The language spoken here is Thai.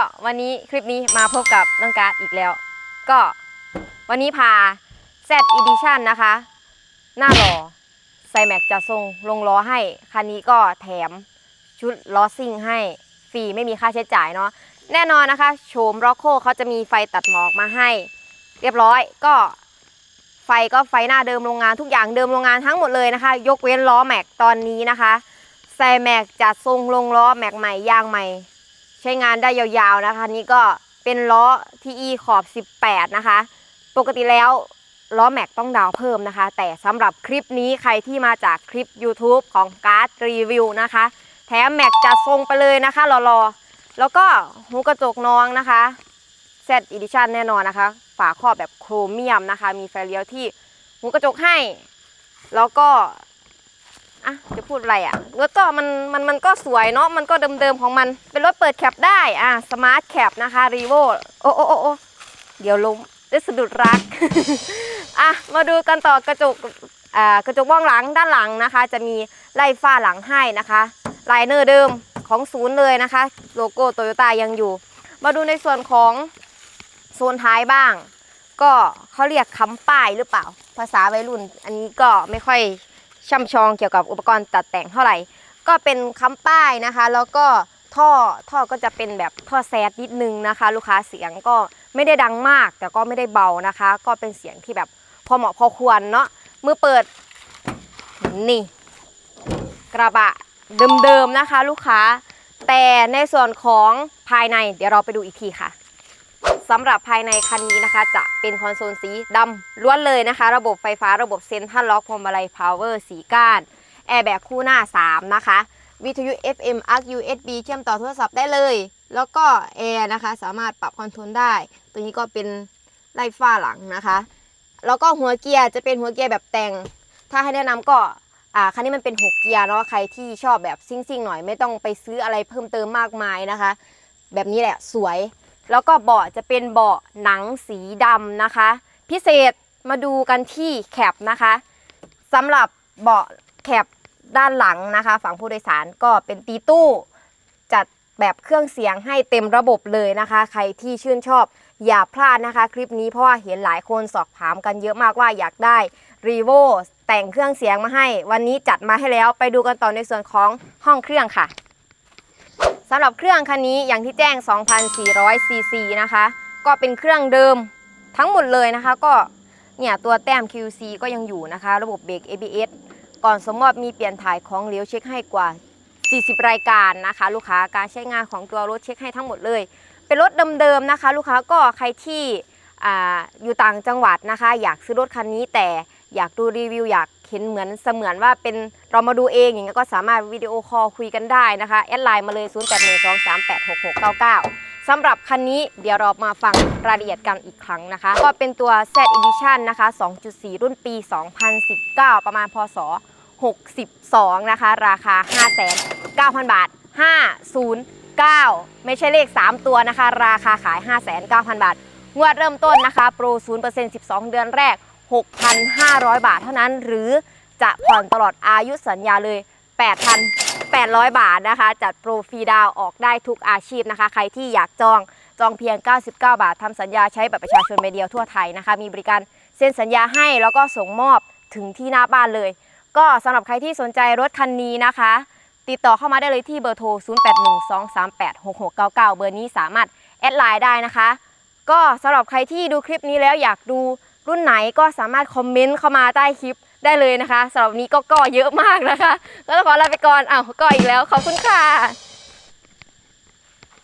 ็วันนี้คลิปนี้มาพบกับน้องการ์ดอีกแล้ว ก็วันนี้พา Z Edition นะคะ หน้าหล่อไซแม็กจะทรงลงล้อให้ คันนี้ก็แถมชุดล้อซิ่งให้ฟรีไม่มีค่าใช้จ่ายเนาะแน่นอนนะคะ โฉมร็อกโคเขาจะมีไฟตัดหมอกมาให้ เรียบร้อยก็ไฟก็ไฟหน้าเดิมโรงงานทุกอย่างเดิมโรงงานทั้งหมดเลยนะคะ ยกเว้นล้อแม็กตอนนี้นะคะไซแม็กจะทรงลงล้อแม็กใหม่ยางใหม่ ใช้งานได้ยาวๆนะคะนี่ก็เป็นล้อ TE ขอบ 18 นะคะ ปกติแล้วล้อแม็กต้องดาวเพิ่มนะคะ แต่สำหรับคลิปนี้ใครที่มาจากคลิป YouTube ของการ์ดรีวิวนะคะ แถมแม็กจะทรงไปเลยนะคะรอๆ แล้วก็หูกระจกน้องนะคะ Z Edition แน่นอนนะคะ ฝาครอบแบบโครเมียมนะคะ มีไฟเลี้ยวที่หูกระจกให้ แล้วก็ อะจะพูดอะไรอะรถก็มันมันมันก็สวยเนาะมันก็เดิมๆของมัน เป็นรถเปิดแคปได้อะสมาร์ทแคปนะคะรีโวโอ้โอ้โอ้โอ้เดี๋ยวล้มได้สะดุดรักอะมาดูกันต่อกระจกอ่ากระจกมองหลังด้านหลังนะคะ จะมีไล่ฝ้าหลังให้นะคะลายเนอร์เดิมของศูนย์เลยนะคะ โลโก้โตโยต้ายังอยู่ มาดูในส่วนของโซนท้ายบ้าง ก็เขาเรียกคำป้ายหรือเปล่า ภาษาวัยรุ่น อันนี้ก็ไม่ค่อย ช่ำชองเกี่ยวกับอุปกรณ์ตัดแต่งเท่าไหร่ ก็เป็นคำป้ายนะคะ แล้วก็ท่อท่อก็จะเป็นแบบท่อแซดนิดนึงนะคะ ลูกค้าเสียงก็ไม่ได้ดังมาก แต่ก็ไม่ได้เบานะคะ ก็เป็นเสียงที่แบบพอเหมาะพอควรเนาะมือเปิดนี่กระบะเดิมๆนะคะ ลูกค้า แต่ในส่วนของภายในเดี๋ยวเราไปดูอีกทีค่ะ สำหรับภายในคันนี้นะคะ จะเป็นคอนโซลสีดำล้วนเลยนะคะ ระบบไฟฟ้าระบบเซ็นทรัลล็อกพวงมาลัยพาวเวอร์สีก้านแอร์แบ็กคู่หน้า 3 นะคะ วิทยุ FM ARC USB เชื่อมต่อโทรศัพท์ได้เลย แล้วก็แอร์นะคะสามารถปรับคอนโทรลได้ ตัวนี้ก็เป็นไล่ฝ้าหลังนะคะ แล้วก็หัวเกียร์จะเป็นหัวเกียร์แบบแต่ง ถ้าให้แนะนำก็อ่าคันนี้มันเป็น6เกียร์เนาะใครที่ชอบแบบซิ่งๆหน่อยไม่ต้องไปซื้ออะไรเพิ่มเติมมากมายนะคะ แบบนี้แหละสวย แล้วก็เบาะจะเป็นเบาะหนังสีดำนะคะ พิเศษมาดูกันที่แคปนะคะสำหรับเบาะแคปด้านหลังนะคะ ฝั่งผู้โดยสารก็เป็นตีตู้ จัดแบบเครื่องเสียงให้เต็มระบบเลยนะคะ ใครที่ชื่นชอบอย่าพลาดนะคะ คลิปนี้เพราะว่าเห็นหลายคนสอบถามกันเยอะมากว่าอยากได้รีโวแต่งเครื่องเสียงมาให้ วันนี้จัดมาให้แล้วไปดูกันต่อในส่วนของห้องเครื่องค่ะ สำหรับเครื่องคันนี้อย่างที่แจ้ง 2,400 ซีซีนะคะ ก็เป็นเครื่องเดิมทั้งหมดเลยนะคะ ก็เนี่ยตัวแต้ม QC ก็ยังอยู่นะคะ ระบบเบรก ABS ก่อนสมมอบมีเปลี่ยนถ่ายของเหลวเช็คให้กว่า 40 รายการนะคะ ลูกค้าการใช้งานของตัวรถเช็คให้ทั้งหมดเลย เป็นรถเดิมๆนะคะ ลูกค้าก็ใครที่ออยู่ต่างจังหวัดนะคะ อยากซื้อรถคันนี้แต่อยากดูรีวิวอยาก เห็นเหมือนเสมือนว่าเป็นเรามาดูเองอย่างเงี้ยก็สามารถวิดีโอคอลคุยกันได้นะคะ แอดไลน์มาเลย 0812386699สำหรับคันนี้เดี๋ยวเรามาฟังรายละเอียดกันอีกครั้งนะคะ ก็เป็นตัว Z Edition นะคะ 2.4 รุ่นปี 2019 ประมาณพศ 62 นะคะ ราคา 5,900 บาท 509 ไม่ใช่เลข 3 ตัวนะคะ ราคาขาย 5,900บาท งวดเริ่มต้นนะคะ โปร 0% 12 เดือนแรก 6,500 บาทเท่านั้น หรือจะผ่อนตลอดอายุสัญญาเลย 8,800 บาทนะคะ จัดโปรฟรีดาวออกได้ทุกอาชีพนะคะ ใครที่อยากจองจองเพียง 99 บาททำสัญญาใช้บัตรประชาชนใบเดียวทั่วไทยนะคะ มีบริการเซ็นสัญญาให้แล้วก็ส่งมอบถึงที่หน้าบ้านเลย ก็สำหรับใครที่สนใจรถคันนี้นะคะ ติดต่อเข้ามาได้เลยที่เบอร์โทร 0812386699 เบอร์นี้สามารถแอดไลน์ได้นะคะ ก็สำหรับใครที่ดูคลิปนี้แล้วอยากดู รุ่นไหนก็สามารถคอมเมนต์เข้ามาใต้คลิปได้เลยนะคะสำหรับนี้ก็ก็เยอะมากนะคะก็ต้องขอลาไปก่อนอ้าวก็อีกแล้วขอบคุณค่ะ